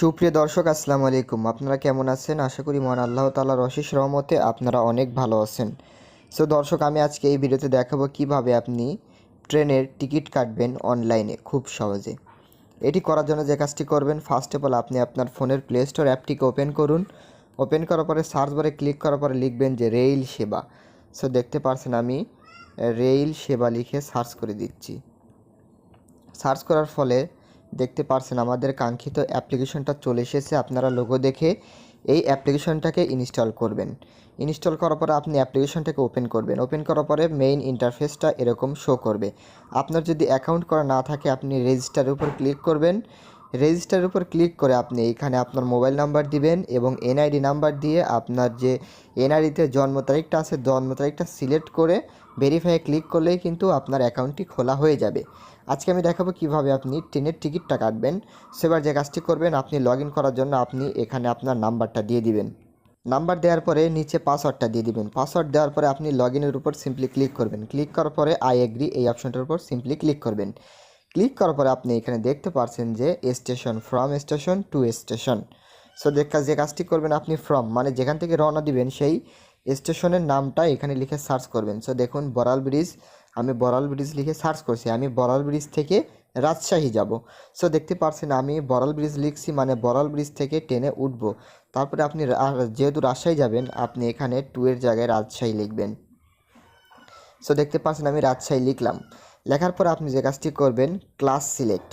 সুপ্রিয় দর্শক, আসসালামু আলাইকুম। আপনারা কেমন আছেন? আশা করি মহান আল্লাহ তাআলার অশেষ রহমতে আপনারা অনেক ভালো আছেন। সো দর্শক, আমি আজকে এই ভিডিওতে দেখাবো কীভাবে আপনি ট্রেনের টিকিট কাটবেন অনলাইনে খুব সহজে। এটি করার জন্য যে কাজটি করবেন ফার্স্ট অফ অল আপনি আপনার ফোনের প্লে স্টোর অ্যাপটিকে ওপেন করুন। ওপেন করার পরে সার্চ বারে ক্লিক করার পরে লিখবেন যে রেইল সেবা। সো দেখতে পারছেন আমি, রেইল সেবা লিখে সার্চ করে দিচ্ছি। সার্চ করার ফলে দেখতে পারছেন, আমাদের কাঙ্ক্ষিত অ্যাপ্লিকেশনটা চলে এসেছে, আপনারা লোগো দেখে এই অ্যাপ্লিকেশনটাকে ইনস্টল করবেন। ইনস্টল করার পরে আপনি অ্যাপ্লিকেশনটাকে ওপেন করবেন। ওপেন করার পরে মেইন ইন্টারফেসটা এরকম শো করবে। আপনার যদি অ্যাকাউন্ট করা না থাকে, আপনি রেজিস্টারের উপর ক্লিক করবেন। রেজিস্টারের উপর ক্লিক করে আপনি এখানে আপনার মোবাইল নাম্বার দিবেন এবং এনআইডি নাম্বার দিয়ে আপনার যে এনআইডিতে জন্ম তারিখটা আছে, জন্ম তারিখটা সিলেক্ট করে ভেরিফাই ক্লিক করলেই কিন্তু আপনার অ্যাকাউন্টটি খোলা হয়ে যাবে। আজকে আমি দেখাবো কীভাবে আপনি ট্রেনের টিকিটটা কাটবেন। সেবার যে কাজটি করবেন, আপনি লগ করার জন্য আপনি এখানে আপনার নাম্বারটা দিয়ে দিবেন। নাম্বার দেওয়ার পরে নিচে পাসওয়ার্ডটা দিয়ে দিবেন। পাসওয়ার্ড দেওয়ার পরে আপনি লগ ইনের উপর সিম্পলি ক্লিক করবেন। ক্লিক করার পরে আই এগ্রি এই অপশনটার উপর সিম্পলি ক্লিক করবেন। ক্লিক করার পরে আপনি এখানে দেখতে পারছেন যে station from station to station so দেখা যে কাজটি করবেন আপনি ফ্রম মানে যেখান থেকে রওনা দিবেন সেই স্টেশনের নামটা এখানে লিখে সার্চ করবেন। সো দেখুন বরাল ব্রিজ, আমি বরাল ব্রিজ লিখে সার্চ করছি। আমি বরাল ব্রিজ থেকে রাজশাহী যাব। সো দেখতে পারছেন, আমি বরাল ব্রিজ লিখছি মানে বরাল ব্রিজ থেকে ট্রেনে উঠব। তারপরে আপনি যেহেতু রাজশাহী যাবেন, আপনি এখানে টু এর জায়গায় রাজশাহী লিখবেন। সো দেখতে পাচ্ছেন আমি রাজশাহী লিখলাম। লেখার পর আপনি যে কাজটি করবেন, ক্লাস সিলেক্ট।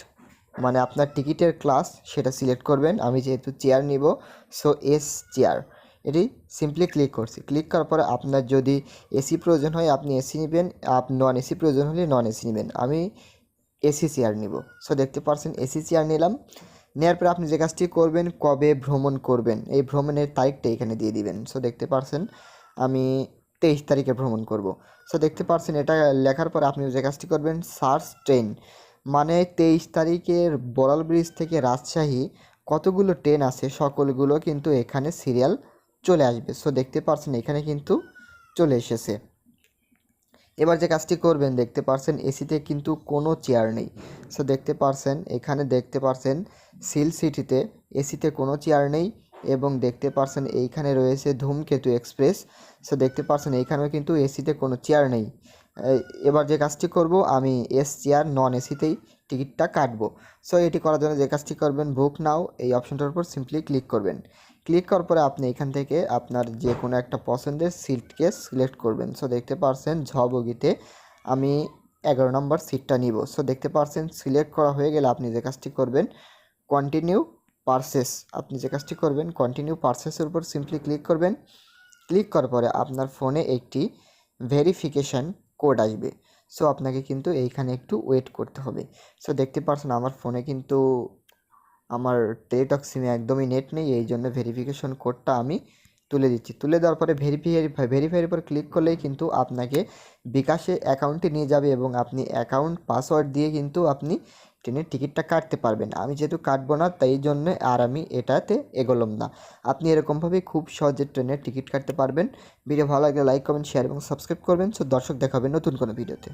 মানে আপনার টিকিটের ক্লাস, সেটা সিলেক্ট করবেন। আমি যেহেতু চেয়ার নিব সো এস চেয়ার। এটি সিম্পলি ক্লিক করছি। ক্লিক করার পরে আপনার যদি এসি প্রয়োজন হয়, আপনি এসি নেবেন। আপ নন এসি প্রয়োজন হলে নন এসি নেবেন। আমি এসি চেয়ার নিব। সো দেখতে পাচ্ছেন এসি চেয়ার নিলাম। নেওয়ার পরে আপনি যে কাজটি করবেন, কবে ভ্রমণ করবেন, এই ভ্রমণের তারিখটা এখানে দিয়ে দিবেন। সো দেখতে পারছেন, আমি তেইশ তারিখে ভ্রমণ করব। সো দেখতে পারছেন, এটা লেখার পর আপনি যে কাজটি করবেন, সার্চ ট্রেন। মানে তেইশ তারিখের বড়াল ব্রিজ থেকে রাজশাহী কতগুলো ট্রেন আছে, সকলগুলো কিন্তু এখানে সিরিয়াল চলে আসবে। সো দেখতে পারছেন এখানে কিন্তু চলে এসেছে। এবার যে কাজটি করবেন, দেখতে পারছেন এসিতে কিন্তু কোনো চেয়ার নেই। সো দেখতে পারছেন, এখানে দেখতে পারছেন সিল সিটিতে এসিতে কোনো চেয়ার নেই এবং দেখতে পারছেন এইখানে রয়েছে ধূমকেতু এক্সপ্রেস সো দেখতে পারছেন এইখানেও কিন্তু এসিতে কোনো চেয়ার নেই। এবার যে কাজটি করব, আমি এস চেয়ার নন এসিতেই টিকিটটা কাটবো। সো এটি করার জন্য যে কাজটি করবেন বুক নাও এই অপশনটার উপর সিম্পলি ক্লিক করবেন। ক্লিক করার পরে আপনি এখান থেকে আপনার যে কোনো একটা পছন্দের সিটকে সিলেক্ট করবেন। সো দেখতে পারছেন ঝ বগিতে আমি এগারো নম্বর সিটটা নিব। সো দেখতে পারছেন সিলেক্ট করা হয়ে গেলে আপনি যে কাজটি করবেন কন্টিনিউ পারসেস আপনি যে কাজটি করবেন কন্টিনিউ পারসেসের উপর সিম্পলি ক্লিক করবেন। ক্লিক করার পরে আপনার ফোনে একটি ভেরিফিকেশান কোড আসবে। সো আপনাকে কিন্তু এইখানে একটু ওয়েট করতে হবে। সো দেখতে পারছেন আমার ফোনে কিন্তু আমার টেলিটক সিমে একদমই নেট নেই, এই জন্য ভেরিফিকেশন কোডটা আমি তুলে দিচ্ছি। তুলে দেওয়ার পরে ভেরিফাই ভেরিফাইয়ের উপর ক্লিক করলেই কিন্তু আপনাকে বিকাশে অ্যাকাউন্টে নিয়ে যাবে এবং আপনি অ্যাকাউন্ট পাসওয়ার্ড দিয়ে কিন্তু আপনি ট্রেনের টিকিটটা কাটতে পারবেন। আমি যেহেতু কাটবো না, তাই জন্য আর আমি এটাতে এগোলাম না। আপনি এরকমভাবে খুব সহজে ট্রেনের টিকিট কাটতে পারবেন। ভিডিও ভালো লাগলে লাইক কমেন্ট শেয়ার এবং সাবস্ক্রাইব করবেন। সো দর্শক দেখাবেন নতুন কোনো ভিডিওতে